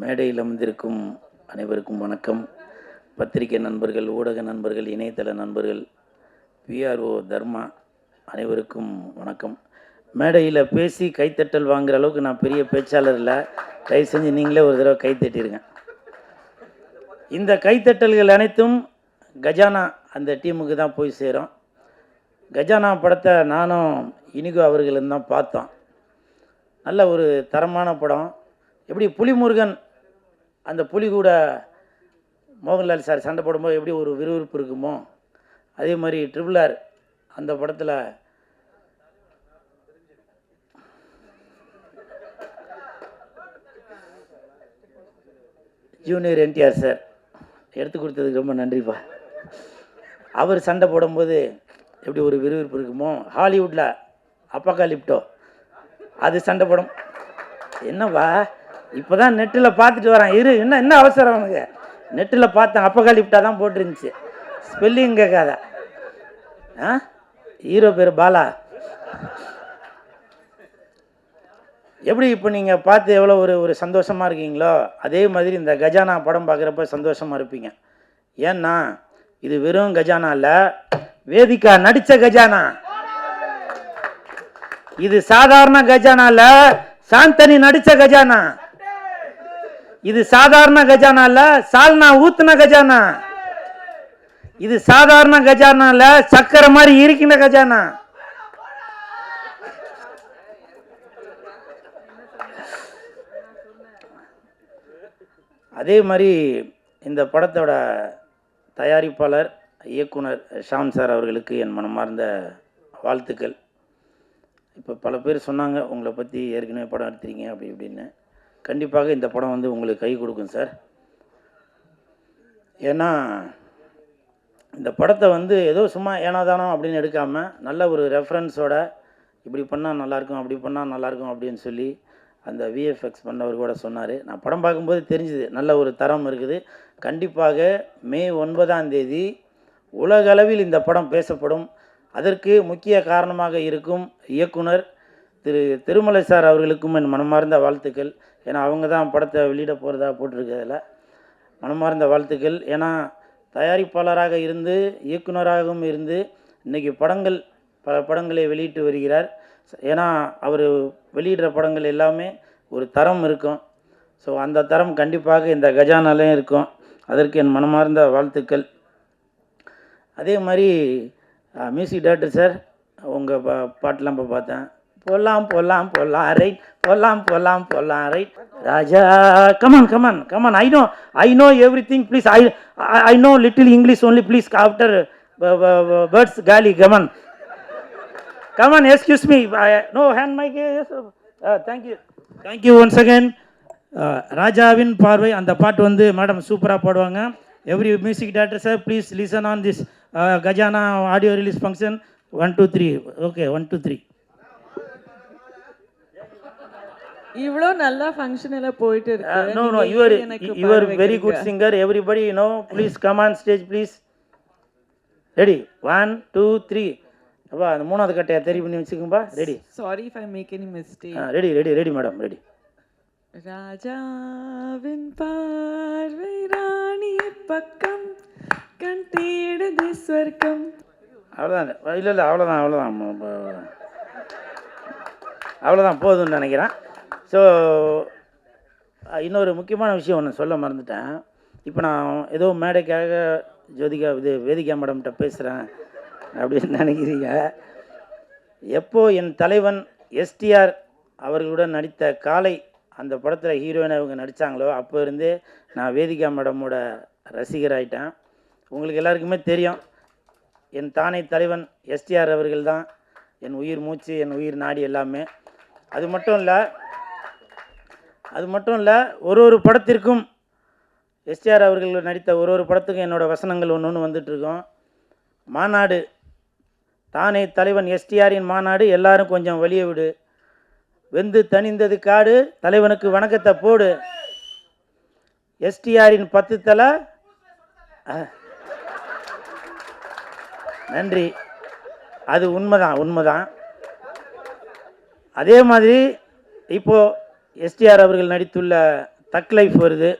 மேடையில் அமர்ந்திருக்கும் அனைவருக்கும் வணக்கம். பத்திரிகை நண்பர்கள் ஊடக நண்பர்கள் இணையதள நண்பர்கள் பிஆர்ஓ தர்மா அனைவருக்கும் வணக்கம். மேடையில் பேசி கைத்தட்டல் வாங்குற அளவுக்கு நான் பெரிய பேச்சாளர் இல்லை. தயவு செஞ்சு நீங்களே ஒரு தடவை கைத்தட்டிருங்க இந்த கைத்தட்டல்கள் அனைத்தும் கஜானா அந்த டீமுக்கு தான் போய் சேரும். கஜானா படத்தை நானும் இனிகோ அவர்களும் தான் பார்த்தோம். நல்ல ஒரு தரமான படம். எப்படி புலிமுருகன் அந்த புலி கூட மோகன்லால் சார் சண்டை போடும்போது எப்படி ஒரு விறுவிறுப்பு இருக்குமோ அதே மாதிரி ட்ரிபிள் ஆர் அந்த படத்தில் ஜூனியர் என்டிஆர் சார் எடுத்து கொடுத்ததுக்கு ரொம்ப நன்றிப்பா. அவர் சண்டை போடும்போது எப்படி ஒரு விறுவிறுப்பு இருக்குமோ ஹாலிவுட்டில் அப்பக்காலிப்டோ அது சண்டை போடும். என்னவா இப்போ தான் நெட்டில் பார்த்துட்டு வரேன். இரு என்ன என்ன அவசரம் அவனுக்கு நெட்டில் பார்த்தேன் அப்பக்காலிப்டா தான் போட்டுருந்துச்சு. ஸ்பெல்லிங் கேட்காத. ஆ? ஹீரோ பேர் பாலா. எப்படி இப்போ நீங்கள் பார்த்து எவ்வளோ ஒரு ஒரு சந்தோஷமாக இருக்கீங்களோ அதே மாதிரி இந்த கஜானா படம் பார்க்குறப்ப சந்தோஷமாக இருப்பீங்க. ஏன்னா இது வெறும் கஜானா இல்லை வேதிகா நடித்த கஜானா. இது சாதாரண கஜானா இல்லை சாந்தனி நடித்த கஜானா. இது சாதாரண கஜானா இல்ல சால்னா ஊத்துன கஜானா. இது சாதாரண கஜானா இல்ல சக்கரை மாதிரி இருக்கின்ற கஜானா. அதே மாதிரி இந்த படத்தோட தயாரிப்பாளர் இயக்குனர் ஷாம் சார் அவர்களுக்கு என் மனமார்ந்த வாழ்த்துக்கள். இப்போ பல பேர் சொன்னாங்க உங்களை பற்றி ஏற்கனவே படம் எடுத்துறீங்க அப்படி இப்படின்னு. கண்டிப்பாக இந்த படம் வந்து உங்களுக்கு கை கொடுக்கும் சார். ஏன்னா இந்த படத்தை வந்து ஏதோ சும்மா ஏனாதானோ அப்படின்னு எடுக்காமல் நல்ல ஒரு ரெஃபரன்ஸோட இப்படி பண்ணால் நல்லாயிருக்கும் அப்படி பண்ணால் நல்லாயிருக்கும் அப்படின்னு சொல்லி அந்த விஎஃப்எக்ஸ் பண்ணவர் கூட சொன்னார். நான் படம் பார்க்கும்போது தெரிஞ்சுது நல்ல ஒரு தரம் இருக்குது. கண்டிப்பாக மே ஒன்பதாம் தேதி உலகளவில் இந்த படம் பேசப்படும். அதற்கு முக்கிய காரணமாக இருக்கும் இயக்குனர் திரு திருமலை சார் அவர்களுக்கும் என் மனமார்ந்த வாழ்த்துக்கள். ஏன்னா அவங்க தான் படத்தை வெளியிட போகிறதா போட்டிருக்கிறதுல. மனமார்ந்த வாழ்த்துக்கள். ஏன்னா தயாரிப்பாளராக இருந்து இயக்குனராகவும் இருந்து இன்றைக்கி படங்கள் பல படங்களை வெளியிட்டு வருகிறார். ஏன்னா அவர் வெளியிடுற படங்கள் எல்லாமே ஒரு தரம் இருக்கும். ஸோ அந்த தரம் கண்டிப்பாக இந்த கஜானாலையும் இருக்கும். அதற்கு என் மனமார்ந்த வாழ்த்துக்கள். அதே மாதிரி மியூசிக் டேரக்டர் சார் உங்கள் பா பாட்டெலாம் இப்போ பார்த்தேன். போலாம் போலாம் போலாம் ரைட் போலாம் போலாம் போலாம் right Raja come on come on come on I know I know everything please I I know little English only please after words காலி come on come on excuse me no hand mike thank you thank you once again ராஜாவின் பார்வை அந்த பாட்டு வந்து madam சூப்பராக பாடுவாங்க. Every music director sir please listen on this Khajana audio release function one two three okay one two three இவ்வளோ நல்லா function எல்லாம் போயிட்டு இருக்கு. No no your your very good? Singer everybody no please come on stage please ready one two three அப்பா அந்த மூணாவது கட்டையை தெரி பண்ணி வச்சுக்கோம்பா. Ready if I make any mistake. Ready ready ready madam ready ராஜாவின் பார்வை ராணி பக்கம் கண் தேடுது சொர்க்கம் அவ்வளோதான் இல்லை இல்லை அவ்வளோதான் அவ்வளோதான் அவ்வளோதான் போதும்னு நினைக்கிறேன். ஸோ இன்னொரு முக்கியமான விஷயம் ஒன்று சொல்ல மறந்துட்டேன். இப்போ நான் ஏதோ மேடைக்காக ஜோதிகா இது வேதிகா மேடம்கிட்ட பேசுகிறேன் அப்படின்னு நினைக்கிறீங்க. எப்போ என் தலைவன் எஸ்டிஆர் அவர்களுடன் நடித்த காலை அந்த படத்தில் ஹீரோயினை அவங்க நடித்தாங்களோ அப்போ இருந்தே நான் வேதிகா மேடமோட ரசிகராயிட்டேன் உங்களுக்கு எல்லாருக்குமே தெரியும் என் தானை தலைவன் எஸ்டிஆர் அவர்கள் தான். என் உயிர் மூச்சு என் உயிர் நாடி எல்லாமே. அது மட்டும் இல்லை அது மட்டும் இல்லை ஒரு ஒரு படத்திற்கும் எஸ்டிஆர் அவர்கள் நடித்த ஒரு ஒரு படத்துக்கும் என்னோடய வசனங்கள் ஒன்று ஒன்று வந்துட்டுருக்கோம் மாநாடு. தானே தலைவன் எஸ்டிஆரின் மாநாடு எல்லாரும் கொஞ்சம் வெளியே விடு. வெந்து தணிந்தது காடு தலைவனுக்கு வணக்கத்தை போடு. எஸ்டிஆரின் பத்து தலை. நன்றி. அது உண்மைதான் உண்மைதான். அதே மாதிரி இப்போது எஸ்டிஆர் அவர்கள் நடித்துள்ள தக் லைஃப் வருது.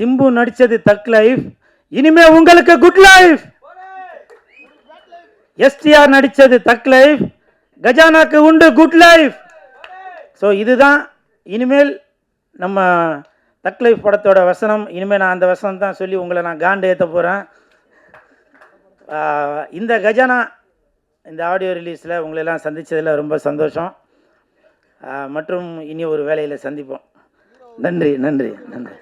சிம்பு நடித்தது தக் லைஃப் இனிமே உங்களுக்கு குட் லைஃப். எஸ்டிஆர் நடித்தது தக் லைஃப் கஜானாக்கு உண்டு குட் லைஃப். ஸோ இதுதான் இனிமேல் நம்ம தக் லைஃப் படத்தோட வசனம். இனிமேல் நான் அந்த வசனம் தான் சொல்லி உங்களை நான் காண்டு ஏற்ற போகிறேன் இந்த கஜானா இந்த ஆடியோ ரிலீஸில் உங்களெல்லாம் சந்தித்ததில் ரொம்ப சந்தோஷம். மற்றும் இனி ஒரு வேலையில் சந்திப்போம். நன்றி நன்றி நன்றி.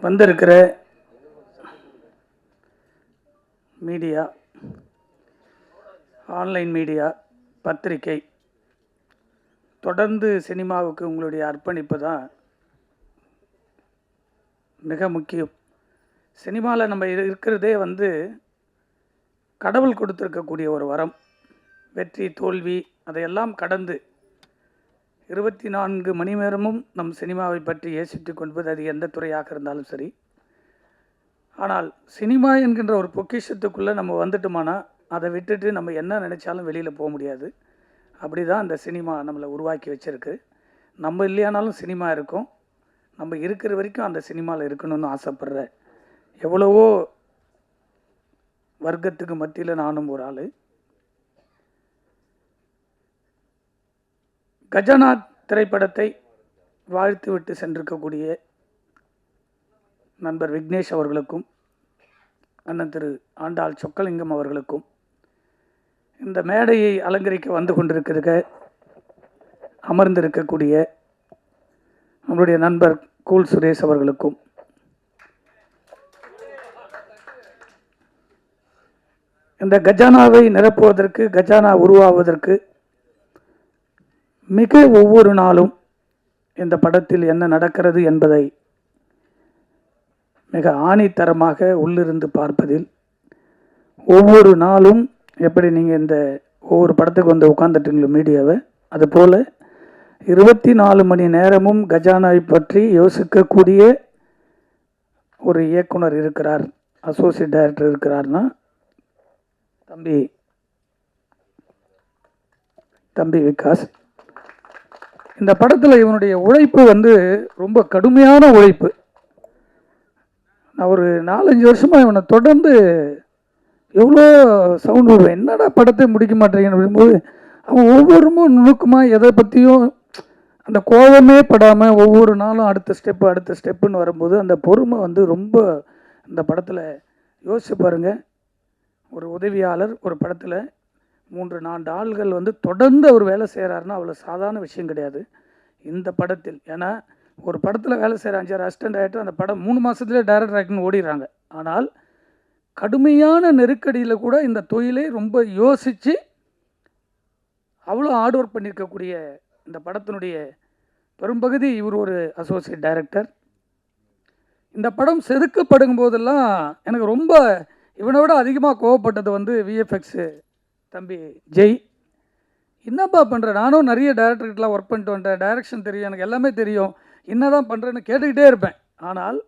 வந்திருக்கிற மீடியா ஆன்லைன் மீடியா பத்திரிகை தொடர்ந்து சினிமாவுக்கு உங்களுடைய அர்ப்பணிப்பு தான் மிக முக்கியம். சினிமாவில் நம்ம இரு- இருக்கிறதே வந்து கடவுள் கொடுத்துருக்கக்கூடிய ஒரு வரம். வெற்றி தோல்வி அதையெல்லாம் கடந்து இருபத்தி நான்கு மணி நேரமும் நம் சினிமாவை பற்றி யோசித்துக் கொள்வது அது எந்த துறையாக இருந்தாலும் சரி. ஆனால் சினிமா என்கின்ற ஒரு பொக்கிஷத்துக்குள்ளே நம்ம வந்துட்டோமானா அதை விட்டுட்டு நம்ம என்ன நினச்சாலும் வெளியில் போக முடியாது. அப்படி தான் அந்த சினிமா நம்மளை உருவாக்கி வச்சுருக்கு. நம்ம இல்லையானாலும் சினிமா இருக்கும். நம்ம இருக்கிற வரைக்கும் அந்த சினிமாவில் இருக்கணும்னு ஆசைப்படுற எவ்வளவோ வர்க்கத்துக்கு மத்தியில் நானும் ஒரு ஆள். கஜானா திரைப்படத்தை வாழ்த்துவிட்டு சென்றிருக்கக்கூடிய நண்பர் விக்னேஷ் அவர்களுக்கும் அண்ணன் திரு ஆண்டாள் சொக்கலிங்கம் அவர்களுக்கும் இந்த மேடையை அலங்கரிக்க வந்து கொண்டிருக்கிற அமர்ந்திருக்கக்கூடிய நம்மளுடைய நண்பர் கூல் சுரேஷ் அவர்களுக்கும். இந்த கஜானாவை நிரப்புவதற்கு கஜானா உருவாவதற்கு மிக ஒவ்வொரு நாளும் இந்த படத்தில் என்ன நடக்கிறது என்பதை மிக ஆணித்தரமாக உள்ளிருந்து பார்ப்பதில் ஒவ்வொரு நாளும் எப்படி நீங்கள் இந்த ஒவ்வொரு படத்துக்கு வந்து உட்காந்துட்டீங்களோ மீடியாவை அதுபோல் இருபத்தி நாலு மணி நேரமும் கஜானாவை பற்றி யோசிக்கக்கூடிய ஒரு இயக்குனர் இருக்கிறார் அசோசியேட் டைரக்டர் இருக்கிறார்னா தம்பி தம்பி விகாஸ். இந்த படத்தில் இவனுடைய உழைப்பு வந்து ரொம்ப கடுமையான உழைப்பு. நான் ஒரு நாலஞ்சு வருஷமாக இவனை தொடர்ந்து எவ்வளோ சவுண்ட் விடுவேன். என்னடா படத்தை முடிக்க மாட்டேங்கன்னு அப்படிங்கும்போது அவன் ஒவ்வொருமும் நுணுக்கமாக எதை பற்றியும் அந்த கோபமே படாமல் ஒவ்வொரு நாளும் அடுத்த ஸ்டெப்பு அடுத்த ஸ்டெப்புன்னு வரும்போது அந்த பொறுமை வந்து ரொம்ப இந்த படத்தில் யோசிச்சு பாருங்கள் ஒரு உதவியாளர் ஒரு படத்தில் மூன்று நான்கு ஆள்கள் வந்து தொடர்ந்து அவர் வேலை செய்கிறாருன்னா அவ்வளோ சாதாரண விஷயம் கிடையாது. இந்த படத்தில் ஏன்னா ஒரு படத்தில் வேலை செய்கிற அஞ்சாறு அசிஸ்டன்ட் டைரக்டர் அந்த படம் மூணு மாதத்துலேயே டைரக்டர் ஆக்டர்னு ஓடிடுறாங்க. ஆனால் கடுமையான நெருக்கடியில் கூட இந்த தொழிலை ரொம்ப யோசித்து அவ்வளோ ஹார்ட் ஒர்க் பண்ணியிருக்கக்கூடிய இந்த படத்தினுடைய பெரும்பகுதி இவர் ஒரு அசோசியேட் டைரக்டர் இந்த படம் செதுக்கப்படும் போதெல்லாம் எனக்கு ரொம்ப இவனை விட அதிகமாக கோவப்பட்டது வந்து விஎஃப்எக்ஸு தம்பி ஜெய். என்னப்பா பண்ணுற நானும் நிறைய டேரக்டர்கிட்டலாம் ஒர்க் பண்ணிட்டு வந்தேன் டைரக்ஷன் தெரியும் எனக்கு எல்லாமே தெரியும். என்ன தான் பண்ணுறேன்னு கேட்டுக்கிட்டே இருப்பேன். ஆனால்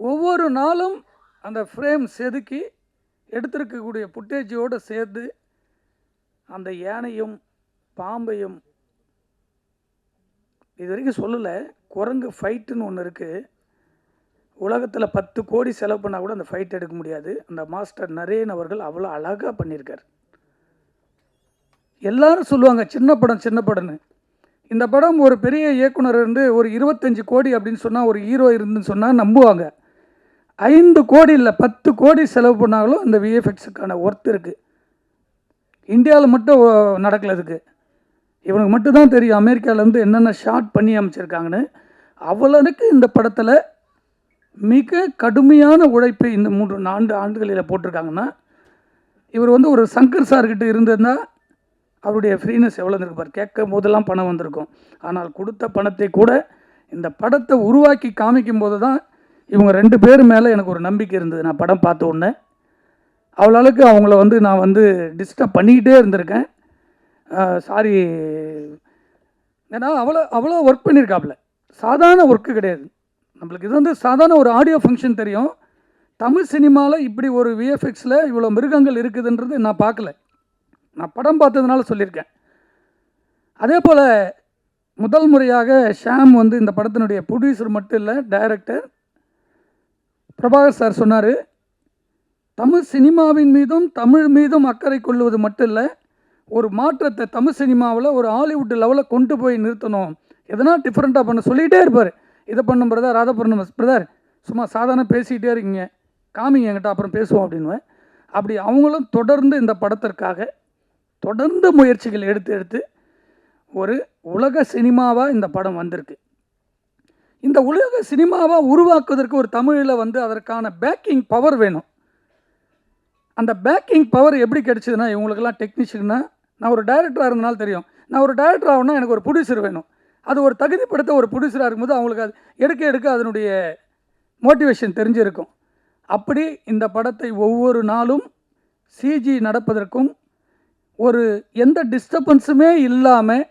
ஒவ்வொரு நாளும் அந்த ஃப்ரேம் செதுக்கி எடுத்திருக்கக்கூடிய புட்டேஜோடு சேர்த்து அந்த யானையும் பாம்பையும் இது வரைக்கும் சொல்லலை குரங்கு ஃபைட்டுன்னு ஒன்று இருக்குது உலகத்தில் பத்து கோடி செலவு பண்ணால் கூட அந்த ஃபைட் எடுக்க முடியாது. அந்த மாஸ்டர் நரேன் அவர்கள் அவ்வளோ அழகாக பண்ணியிருக்கார். எல்லாரும் சொல்லுவாங்க சின்ன படம் சின்ன படம்னு. இந்த படம் ஒரு பெரிய இயக்குனர் இருந்து ஒரு இருபத்தஞ்சி கோடி அப்படின்னு சொன்னால் ஒரு ஹீரோ இருந்துன்னு சொன்னால் நம்புவாங்க. ஐந்து கோடி இல்லை பத்து கோடி செலவு பண்ணாலும் இந்த விஎஃப்எக்ஸுக்கான ஒர்த் இருக்குது இந்தியாவில் மட்டும் நடக்கல இதுக்கு இவனுக்கு மட்டும்தான் தெரியும் அமெரிக்காவிலேருந்து என்னென்ன ஷாட் பண்ணி அமைச்சிருக்காங்கன்னு. அவ்வளவுக்கு இந்த படத்தில் மிக கடுமையான உழைப்பை இந்த மூன்று நான்கு ஆண்டுகளில் போட்டிருக்காங்கன்னா இவர் வந்து ஒரு சங்கர் சார்கிட்ட இருந்திருந்தால் அவருடைய ஃப்ரீனஸ் எவ்வளோ இருந்திருப்பார் கேட்கும் போதெல்லாம் பணம் வந்திருக்கும். ஆனால் கொடுத்த பணத்தை கூட இந்த படத்தை உருவாக்கி காமிக்கும் போது தான் இவங்க ரெண்டு பேர் மேலே எனக்கு ஒரு நம்பிக்கை இருந்தது. நான் படம் பார்த்த உடனே. அவ்வளோ அளவுக்கு அவங்கள வந்து நான் வந்து டிஸ்டர்ப் பண்ணிக்கிட்டே இருந்திருக்கேன். சாரி ஏன்னா அவ்வளோ அவ்வளோ ஒர்க் பண்ணியிருக்காப்புல சாதாரண ஒர்க்கு கிடையாது. நம்மளுக்கு இது வந்து சாதாரண ஒரு ஆடியோ ஃபங்க்ஷன் தெரியும். தமிழ் சினிமாவில் இப்படி ஒரு விஎஃப்எக்ஸில் இவ்வளோ மிருகங்கள் இருக்குதுன்றது நான் பார்க்கல. நான் படம் பார்த்ததுனால சொல்லியிருக்கேன். அதே போல் முதல் முறையாக ஷாம் வந்து இந்த படத்தினுடைய ப்ரொடியூசர் மட்டும் இல்லை டைரக்டர் பிரபாகர் சார் சொன்னார் தமிழ் சினிமாவின் மீதும் தமிழ் மீதும் அக்கறை கொள்வது மட்டும் இல்லை ஒரு மாற்றத்தை தமிழ் சினிமாவில் ஒரு ஹாலிவுட் லெவலில் கொண்டு போய் நிறுத்தணும். எதனா டிஃப்ரெண்ட்டாக பண்ண சொல்லிகிட்டே இருப்பார். இதை பண்ணும் பிரதர் அதை பண்ணும் பிரதர் சும்மா சாதாரண பேசிக்கிட்டே இருக்கீங்க. காமிங்க என்கிட்ட அப்புறம் பேசுவோம் அப்படின்னுவேன். அப்படி அவங்களும் தொடர்ந்து இந்த படத்திற்காக தொடர்ந்து முயற்சிகள் எடுத்து எடுத்து ஒரு உலக சினிமாவாக இந்த படம் வந்திருக்கு. இந்த உலக சினிமாவாக உருவாக்குவதற்கு ஒரு தமிழில் வந்து அதற்கான பேக்கிங் பவர் வேணும். அந்த பேக்கிங் பவர் எப்படி கிடச்சிதுன்னா இவங்களுக்கெல்லாம் டெக்னீஷியன்னா நான் ஒரு டைரக்டராக இருந்தனால தெரியும். நான் ஒரு டைரக்டர் ஆகணும்னா எனக்கு ஒரு ப்ரொடியூசர் வேணும். அது ஒரு தகுதிப்படுத்த ஒரு ப்ரொடியூசராக இருக்கும்போது அவங்களுக்கு அது எடுக்க எடுக்க அதனுடைய மோட்டிவேஷன் தெரிஞ்சிருக்கும். அப்படி இந்த படத்தை ஒவ்வொரு நாளும் சிஜி நடப்பதற்கும் ஒரு எந்த டிஸ்டர்பன்ஸுமே இல்லாமல்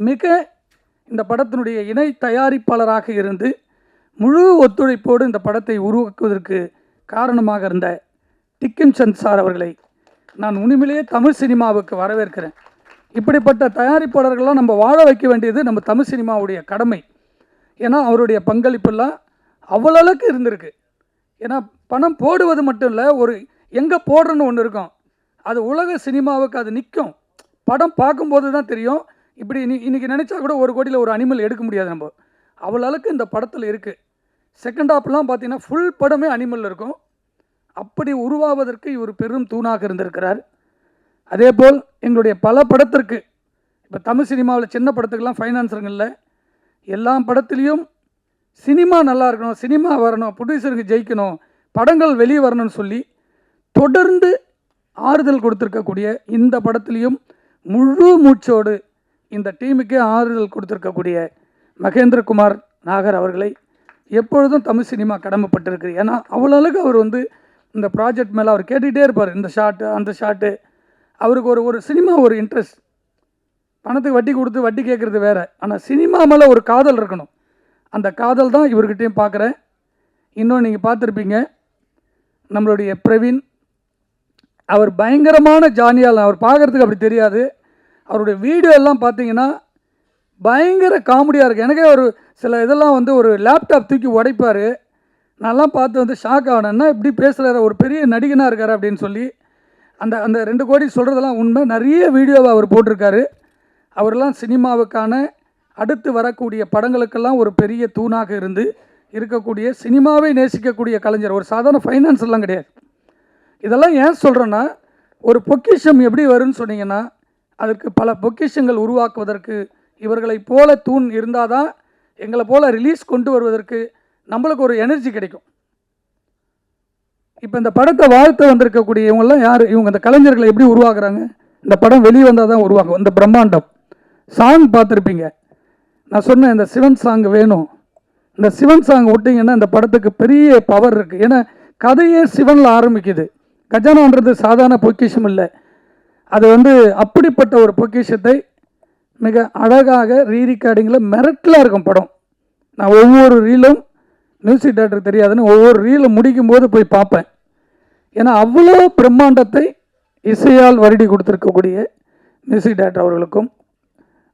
மிக இந்த படத்தினுடைய இணை தயாரிப்பாளராக இருந்து முழு ஒத்துழைப்போடு இந்த படத்தை உருவாக்குவதற்கு காரணமாக இருந்த டிக்கிம் சந்த் சார் அவர்களை நான் உண்மையிலேயே தமிழ் சினிமாவுக்கு வரவேற்கிறேன். இப்படிப்பட்ட தயாரிப்பாளர்கள்லாம் நம்ம வாழ வைக்க வேண்டியது நம்ம தமிழ் சினிமாவுடைய கடமை. ஏன்னா அவருடைய பங்களிப்பெல்லாம் அளவுக்கு இருந்திருக்கு. ஏன்னா பணம் போடுவது மட்டும் இல்லை ஒரு எங்கே போடுறன்னு ஒன்று இருக்கும். அது உலக சினிமாவுக்கு அது நிற்கும் படம் பார்க்கும்போது தான் தெரியும். இப்படி இனி இன்றைக்கி நினச்சா கூட ஒரு கோடியில் ஒரு அனிமல் எடுக்க முடியாது நம்ம. அவ்வளவுக்கு இந்த படத்தில் இருக்குது செகண்ட் ஹாப்லாம் பார்த்தீங்கன்னா ஃபுல் படமே அனிமல் இருக்கும். அப்படி உருவாவதற்கு இவர் பெரும் தூணாக இருந்திருக்கிறார். அதே போல் எங்களுடைய பல படத்திற்கு இப்போ தமிழ் சினிமாவில் சின்ன படத்துக்கெல்லாம் இல்லை. எல்லா படத்துலேயும் சினிமா நல்லா இருக்கணும் சினிமா வரணும் ப்ரொடியூசருக்கு ஜெயிக்கணும் படங்கள் வெளியே வரணும்னு சொல்லி தொடர்ந்து ஆறுதல் கொடுத்துருக்கக்கூடிய இந்த படத்துலேயும் முழு மூச்சோடு இந்த டீமுக்கே ஆறுதல் கொடுத்துருக்கக்கூடிய மகேந்திரகுமார் நாகர் அவர்களை எப்பொழுதும் தமிழ் சினிமா கடமைப்பட்டிருக்கு. ஏன்னா அவ்வளோ அளவுக்கு அவர் வந்து இந்த ப்ராஜெக்ட் மேலே அவர் கேட்டுக்கிட்டே இருப்பார். இந்த ஷாட்டு அந்த ஷாட்டு அவருக்கு ஒரு ஒரு சினிமா ஒரு இன்ட்ரெஸ்ட் பணத்துக்கு வட்டி கொடுத்து வட்டி கேட்குறது வேறு. ஆனால் சினிமா மேலே ஒரு காதல் இருக்கணும். அந்த காதல் தான் இவர்கிட்டையும் பார்க்குறேன் இன்னும் நீங்கள் பார்த்துருப்பீங்க. நம்மளுடைய பிரவீன் அவர் பயங்கரமான ஜானியால் அவர் பார்க்குறதுக்கு அப்படி தெரியாது. அவருடைய வீடியோ எல்லாம் பார்த்தீங்கன்னா பயங்கர காமெடியாக இருக்குது எனக்கே ஒரு சில இதெல்லாம் வந்து ஒரு லேப்டாப் தூக்கி உடைப்பார். நான்லாம் பார்த்து வந்து ஷாக் ஆனேன்னா இப்படி பேசுகிறாரு ஒரு பெரிய நடிகனாக இருக்கார் அப்படின்னு சொல்லி அந்த அந்த ரெண்டு கோடி சொல்கிறதெல்லாம் உண்மை. நிறைய வீடியோவை அவர் போட்டிருக்காரு. அவரெல்லாம் சினிமாவுக்கான அடுத்து வரக்கூடிய படங்களுக்கெல்லாம் ஒரு பெரிய தூணாக இருந்து இருக்கக்கூடிய சினிமாவை நேசிக்கக்கூடிய கலைஞர். ஒரு சாதாரண ஃபைனான்ஸ் எல்லாம் கிடையாது. இதெல்லாம் ஏன் சொல்கிறேன்னா ஒரு பொக்கிஷம் எப்படி வரும்னு சொன்னீங்கன்னா அதற்கு பல பொக்கிஷங்கள் உருவாக்குவதற்கு இவர்களைப் போல தூண் இருந்தால் தான் எங்களை போல் ரிலீஸ் கொண்டு வருவதற்கு நம்மளுக்கு ஒரு எனர்ஜி கிடைக்கும். இப்போ இந்த படத்தை வாழ்த்து வந்திருக்கக்கூடிய இவங்கெல்லாம் யார்? இவங்க இந்த கலைஞர்களை எப்படி உருவாக்குறாங்க? இந்த படம் வெளியே வந்தால் தான் உருவாகும். இந்த பிரம்மாண்டம். சாங் பார்த்துருப்பீங்க. நான் சொன்னேன் இந்த சிவன் சாங் வேணும். இந்த சிவன் சாங் விட்டிங்கன்னா இந்த படத்துக்கு பெரிய பவர் இருக்குது ஏன்னா கதையே சிவனில் ஆரம்பிக்குது. கஜானான்றது சாதாரண பொக்கிஷம் இல்லை. அது வந்து அப்படிப்பட்ட ஒரு பொக்கிஷத்தை மிக அழகாக ரீரிகார்டிங்கில் மிரட்டலாக இருக்கும் படம். நான் ஒவ்வொரு ரீலும் மியூசிக் டேரக்டர் தெரியாதுன்னு ஒவ்வொரு ரீலும் முடிக்கும் போது போய் பார்ப்பேன். ஏன்னா அவ்வளோ பிரம்மாண்டத்தை இசையால் வருடி கொடுத்துருக்கக்கூடிய மியூசிக் டேரக்டர் அவர்களுக்கும்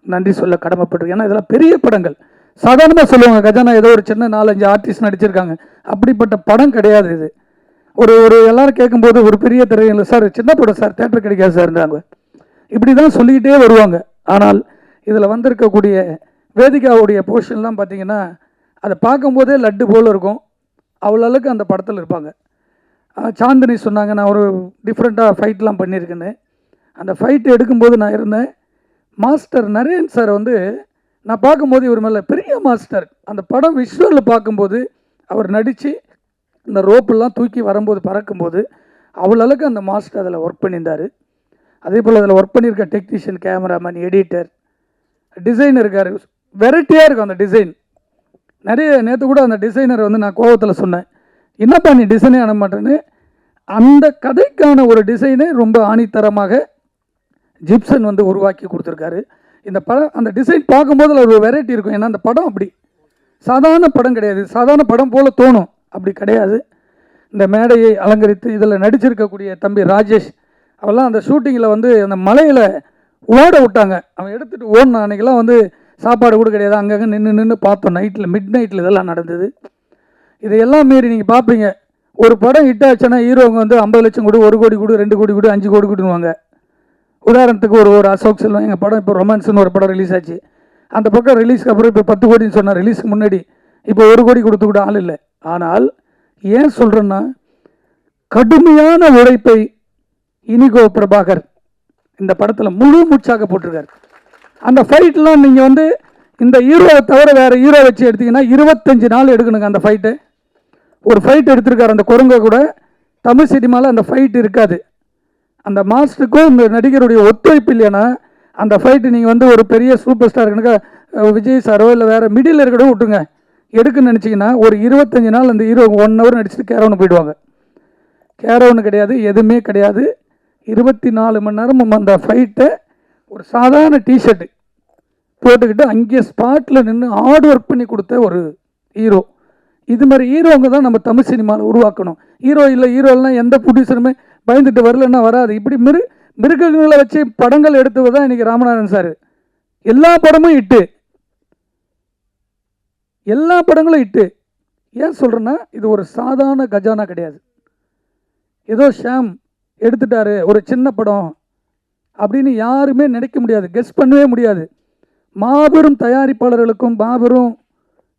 நன்றி சொல்ல கடமைப்பட்டிருக்கு ஏன்னா இதெல்லாம் பெரிய படங்கள். சாதாரணமாக சொல்லுவாங்க கஜானா ஏதோ ஒரு சின்ன நாலஞ்சு ஆர்டிஸ்ட் நடிச்சிருக்காங்க. அப்படிப்பட்ட படம் கிடையாது இது. ஒரு ஒரு எல்லாரும் கேட்கும்போது ஒரு பெரிய திரையில் சார் சின்ன படம் சார் தேட்டர் கிடைக்காது சார்ன்றாங்க இப்படி தான் சொல்லிக்கிட்டே வருவாங்க. ஆனால் இதில் வந்திருக்கக்கூடிய வேதிகாவுடைய போர்ஷன்லாம் பார்த்தீங்கன்னா அதை பார்க்கும்போதே லட்டு போல் இருக்கும். அவ்வளோ அளவுக்கு அந்த படத்தில் இருப்பாங்க. சாந்தினி சொன்னாங்க நான் ஒரு டிஃப்ரெண்ட்டாக ஃபைட்லாம் பண்ணியிருக்கேன்னு. அந்த ஃபைட் எடுக்கும்போது நான் இருந்தேன். மாஸ்டர் நரேன் சார் வந்து நான் பார்க்கும்போது இவர் மேலே பெரிய மாஸ்டர் அந்த படம் விஷுவலில் பார்க்கும்போது அவர் நடித்து இந்த ரோப்பெல்லாம் தூக்கி வரும்போது பறக்கும்போது அவ்வளோ அளவுக்கு அந்த மாஸ்டர் அதில் ஒர்க் பண்ணியிருந்தார். அதே போல் அதில் ஒர்க் பண்ணியிருக்க டெக்னீஷியன் கேமராமேன் எடிட்டர் டிசைனர் இருக்கார். வெரைட்டியாக இருக்கும் அந்த டிசைன் நிறைய நேற்று கூட அந்த டிசைனர் வந்து நான் கோவத்தில் சொன்னேன். என்னப்பா நீ டிசைனே அனுப்ப மாட்டேன்னு? அந்த கதைக்கான ஒரு டிசைனை ரொம்ப ஆணித்தரமாக ஜிப்சன் வந்து உருவாக்கி கொடுத்துருக்காரு. இந்த படம் அந்த டிசைன் பார்க்கும்போது அதில் ஒரு வெரைட்டி இருக்கும். ஏன்னா அந்த படம் அப்படி. சாதாரண படம் கிடையாது. சாதாரண படம் போல் தோணும். அப்படி கிடையாது. இந்த மேடையை அலங்கரித்து இதில் நடிச்சிருக்கக்கூடிய தம்பி ராஜேஷ் அவெல்லாம் அந்த ஷூட்டிங்கில் வந்து அந்த மலையில் ஓட விட்டாங்க. அவன் எடுத்துகிட்டு ஓடின அன்றைக்கெல்லாம் வந்து சாப்பாடு கூட கிடையாது. அங்கங்கே நின்று நின்று பார்த்தோம். நைட்டில் மிட் நைட்டில் இதெல்லாம் நடந்தது. இதையெல்லாம் மீறி நீங்கள் பார்ப்பீங்க. ஒரு படம் ஹிட் ஆச்சுன்னா ஹீரோங்க வந்து ஐம்பது லட்சம் கொடு ஒரு கோடி கொடு ரெண்டு கோடி கொடு அஞ்சு கோடி கொடுவாங்க உதாரணத்துக்கு ஒரு ஒரு அசோக் செல்வம் எங்கள் படம் இப்போ ரொமான்ஸ்னு ஒரு படம் ரிலீஸ் ஆச்சு. அந்த பக்கம் ரிலீஸ்க்கு அப்புறம் இப்போ பத்து கோடின்னு சொன்னார் ரிலீஸ்க்கு முன்னாடி இப்போ ஒரு கோடி கொடுத்து கூட ஆள் இல்லை. ஆனால் ஏன் சொல்கிறேன்னா கடுமையான உழைப்பை இனிகோ பிரபாகர் இந்த படத்தில் முழு மூச்சாக போட்டிருக்காரு. அந்த ஃபைட்லாம் நீங்கள் வந்து இந்த ஹீரோவை தவிர வேறு ஹீரோ வச்சு எடுத்தீங்கன்னா இருபத்தஞ்சு நாள் எடுக்கணுங்க அந்த ஃபைட்டு ஒரு ஃபைட் எடுத்திருக்காரு அந்த குரங்க கூட. தமிழ் சினிமாவில் அந்த ஃபைட் இருக்காது. அந்த மாஸ்டருக்கும் இந்த நடிகருடைய ஒத்துழைப்பு இல்லைன்னா அந்த ஃபைட்டு நீங்கள் வந்து ஒரு பெரிய சூப்பர் ஸ்டார் கணக்காக விஜய் சாரோ இல்லை வேறு மிடில் இருக்கடோ விட்டுங்க எடுக்குன்னு நினச்சிங்கன்னா ஒரு இருபத்தஞ்சி நாள் அந்த ஹீரோ ஒன் ஹவர் நடிச்சுட்டு கேரவனு போயிடுவாங்க. கேரவனு கிடையாது எதுவுமே கிடையாது. இருபத்தி நாலு மணி நேரமும் அந்த ஃபைட்டை ஒரு சாதாரண டிஷர்ட்டு போட்டுக்கிட்டு அங்கேயே ஸ்பாட்டில் நின்று ஹார்ட் ஒர்க் பண்ணி கொடுத்த ஒரு ஹீரோ இது மாதிரி ஹீரோங்க தான் நம்ம தமிழ் சினிமாவில் உருவாக்கணும். ஹீரோ இல்லை ஹீரோலாம் எந்த ப்ரொடியூசருமே பயந்துட்டு வரலன்னா வராது. இப்படி மிரு மிருகங்களை வச்சு படங்கள் எடுத்தவர் தான் இன்றைக்கி ராமநாதன் சார். எல்லா படமும் இட்டு எல்லா படங்களும் இட்டு ஏன் சொல்கிறேன்னா இது ஒரு சாதாரண கஜானா கிடையாது. ஏதோ ஷாம் எடுத்துட்டாரு ஒரு சின்ன படம் அப்படின்னு யாருமே நினைக்க முடியாது கெஸ் பண்ணவே முடியாது. மாபெரும் தயாரிப்பாளர்களுக்கும் மாபெரும்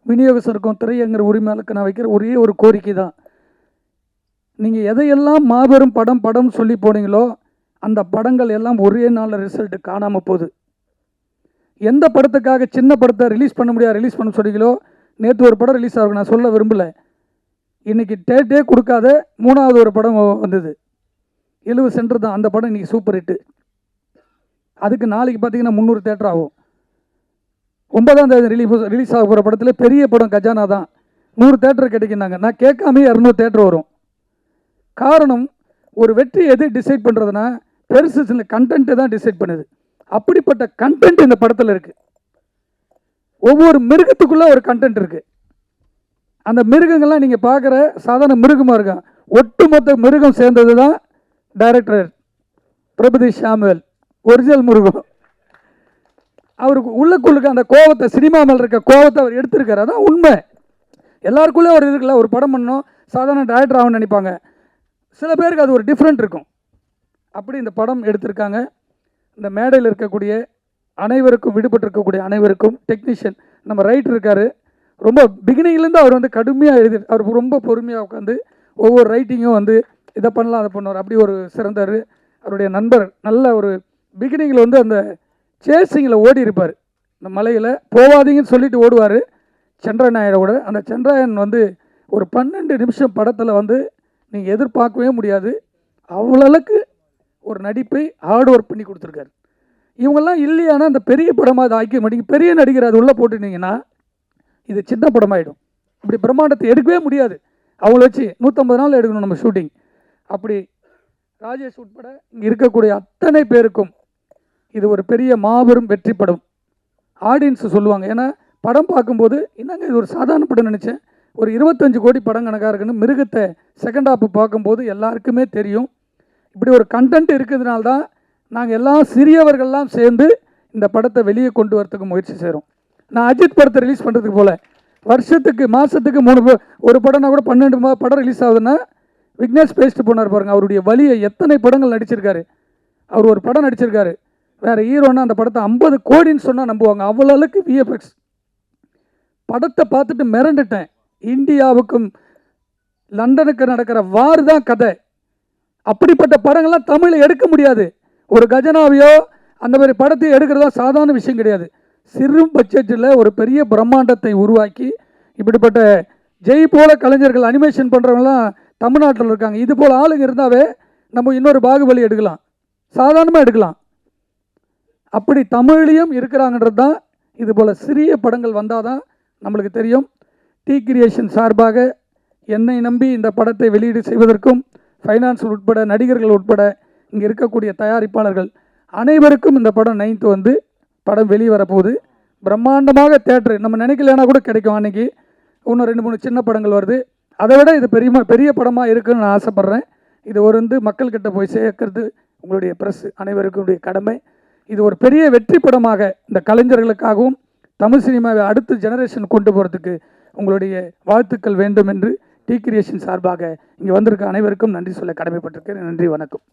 விநியோகஸ்தருக்கும் திரையங்கிற உரிமையாளருக்கு நான் வைக்கிற ஒரே ஒரு கோரிக்கை தான். நீங்கள் எதையெல்லாம் மாபெரும் படம் படம் சொல்லி போனீங்களோ அந்த படங்கள் எல்லாம் ஒரே நாளில் ரிசல்ட் காணாமல் போகுது. எந்த படத்துக்காக சின்ன படத்தை ரிலீஸ் பண்ண முடியாது ரிலீஸ் பண்ண சொன்னீங்களோ நேற்று ஒரு படம் ரிலீஸ் ஆகும் நான் சொல்ல விரும்பலை. இன்றைக்கி டேட்டே கொடுக்காத மூணாவது ஒரு படம் வந்தது. எழுபது சென்டர் தான். அந்த படம் இன்றைக்கி சூப்பர் ஹிட்டு அதுக்கு நாளைக்கு பார்த்தீங்கன்னா முந்நூறு தேட்டர் ஆகும். ஒன்பதாம் தேதி ரிலீஸ் ரிலீஸ் ஆக போகிற படத்தில் பெரிய படம் கஜானா தான். நூறு தேட்டர் கிடைக்குனாங்க நான் கேட்காமே இரநூறு தேட்டர் வரும். காரணம் ஒரு வெற்றி எது டிசைட் பண்ணுறதுனா பெருசு சில கண்டென்ட்டு தான் டிசைட் பண்ணுது. அப்படிப்பட்ட கண்டென்ட் இந்த படத்தில் இருக்குது ஒவ்வொரு மிருகத்துக்குள்ளே ஒரு கண்டென்ட் இருக்குது அந்த மிருகங்கள்லாம் நீங்கள் பார்க்குற சாதாரண மிருகமாக இருக்கும் ஒட்டுமொத்த மிருகம் சேர்ந்தது தான் டைரக்டர் பிரபதி ஷாமுவேல் ஒரிஜினல் முருகம். அவருக்கு உள்ளுக்குள்ளுக்கு அந்த கோவத்தை சினிமா மேலே இருக்க கோவத்தை அவர் எடுத்திருக்காரு. அதான் உண்மை. எல்லாருக்குள்ளே அவர் இருக்குல்ல ஒரு படம் பண்ணணும். சாதாரண டைரக்டர் ஆகணும்னு நினைப்பாங்க. சில பேருக்கு அது ஒரு டிஃப்ரெண்ட் இருக்கும். அப்படி இந்த படம் எடுத்திருக்காங்க. இந்த மேடையில் இருக்கக்கூடிய அனைவருக்கும் விடுபட்டு இருக்கக்கூடிய அனைவருக்கும் டெக்னீஷியன் நம்ம ரைட்டர் இருக்கார். ரொம்ப பிகினிங்லேருந்து அவர் வந்து கடுமையாக எழுதி அவர் ரொம்ப பொறுமையாக உட்காந்து ஒவ்வொரு ரைட்டிங்கும் வந்து இதை பண்ணலாம் அதை பண்ணுவார். அப்படி ஒரு சிறந்தார். அவருடைய நண்பர் நல்ல ஒரு பிகினிங்கில் வந்து அந்த சேசிங்கில் ஓடி இருப்பார். இந்த மலையில் போவாதீங்கன்னு சொல்லிட்டு ஓடுவார். சந்திரநாயரோட அந்த சந்திராயன் வந்து ஒரு பன்னெண்டு நிமிஷம் படத்தில் வந்து நீங்கள் எதிர்பார்க்கவே முடியாது. அவ்வளவுக்கு ஒரு நடிப்பை ஹார்ட் ஒர்க் பண்ணி கொடுத்துருக்காரு. இவங்கெல்லாம் இல்லையானா அந்த பெரிய படமாக அதை ஆக்கிய மாட்டீங்க பெரிய நடிகர் அது உள்ளே போட்டுட்டீங்கன்னா இது சின்ன படமாயிடும். இப்படி பிரம்மாண்டத்தை எடுக்கவே முடியாது. அவங்கள வச்சு நூற்றம்பது நாள் எடுக்கணும் நம்ம ஷூட்டிங். அப்படி ராஜேஷ் உட்பட இங்கே இருக்கக்கூடிய அத்தனை பேருக்கும் இது ஒரு பெரிய மாபெரும் வெற்றி படம். ஆடியன்ஸ் சொல்லுவாங்க. ஏன்னா படம் பார்க்கும்போது என்னங்க இது ஒரு சாதாரண படம் நினச்சேன்? ஒரு இருபத்தஞ்சு கோடி படம் கணக்காக இருக்குன்னு மிருகத்தை செகண்ட் ஹாப்பு பார்க்கும்போது எல்லாருக்குமே தெரியும். இப்படி ஒரு கண்டென்ட் இருக்கிறதுனால தான் நாங்கள் எல்லாம் சிறியவர்கள்லாம் சேர்ந்து இந்த படத்தை வெளியே கொண்டு வரத்துக்கு முயற்சி செய்கிறோம் நான் அஜித் படத்தை ரிலீஸ் பண்ணுறதுக்கு போல வருஷத்துக்கு மாதத்துக்கு மூணு ஒரு படம்னா கூட பன்னெண்டு மா படம் ரிலீஸ் ஆகுதுன்னா விக்னேஷ் பேசிட்டு போனார் பாருங்கள் அவருடைய வழியை எத்தனை படங்கள் நடிச்சிருக்காரு. அவர் ஒரு படம் நடிச்சிருக்காரு. வேறு ஹீரோன்னா அந்த படத்தை ஐம்பது கோடின்னு சொன்னால் நம்புவாங்க அவ்வளோ அளவுக்கு விஎஃப்எக்ஸ் படத்தை பார்த்துட்டு மிரண்டுட்டேன். இந்தியாவுக்கும் லண்டனுக்கு நடக்கிற வார் தான் கதை. அப்படிப்பட்ட படங்கள்லாம் தமிழில் எடுக்க முடியாது. ஒரு கஜனாவையோ அந்த மாதிரி படத்தை எடுக்கிறதா சாதாரண விஷயம் கிடையாது. சிறு பட்ஜெட்டில் ஒரு பெரிய பிரம்மாண்டத்தை உருவாக்கி இப்படிப்பட்ட ஜெய் போல கலைஞர்கள் அனிமேஷன் பண்ணுறவங்களாம் தமிழ்நாட்டில் இருக்காங்க. இது போல் ஆளுங்க இருந்தாவே நம்ம இன்னொரு பாகுபலி எடுக்கலாம். சாதாரணமாக எடுக்கலாம். அப்படி தமிழ்லையும் இருக்கிறாங்கன்றது தான் இது போல் சிறிய படங்கள் வந்தால் தான் நம்மளுக்கு தெரியும். டி கிரியேஷன் சார்பாக என்னை நம்பி இந்த படத்தை வெளியீடு செய்வதற்கும் ஃபைனான்ஸ் உட்பட நடிகர்கள் உட்பட இங்கே இருக்கக்கூடிய தயாரிப்பாளர்கள் அனைவருக்கும் இந்த படம் நைன்த்து வந்து படம் வெளியே வரப்போகுது. பிரம்மாண்டமாக தேட்டரு. நம்ம நினைக்கலனா கூட கிடைக்கும் அன்றைக்கி இன்னும் ரெண்டு மூணு சின்ன படங்கள் வருது. அதை விட இது பெரிய பெரிய படமாக இருக்குன்னு நான் ஆசைப்பட்றேன். இது ஒரு வந்து மக்கள்கிட்ட போய் சேர்க்கறது உங்களுடைய ப்ரெஸ் அனைவருக்கும் உடைய கடமை. இது ஒரு பெரிய வெற்றி படமாக இந்த கலைஞர்களுக்காகவும் தமிழ் சினிமாவை அடுத்த ஜெனரேஷன் கொண்டு போகிறதுக்கு உங்களுடைய வாழ்த்துக்கள் வேண்டும் என்று டி கிரியேஷன் சார்பாக இங்கே வந்திருக்க அனைவருக்கும் நன்றி சொல்ல கடமைப்பட்டிருக்கிறேன் நன்றி வணக்கம்.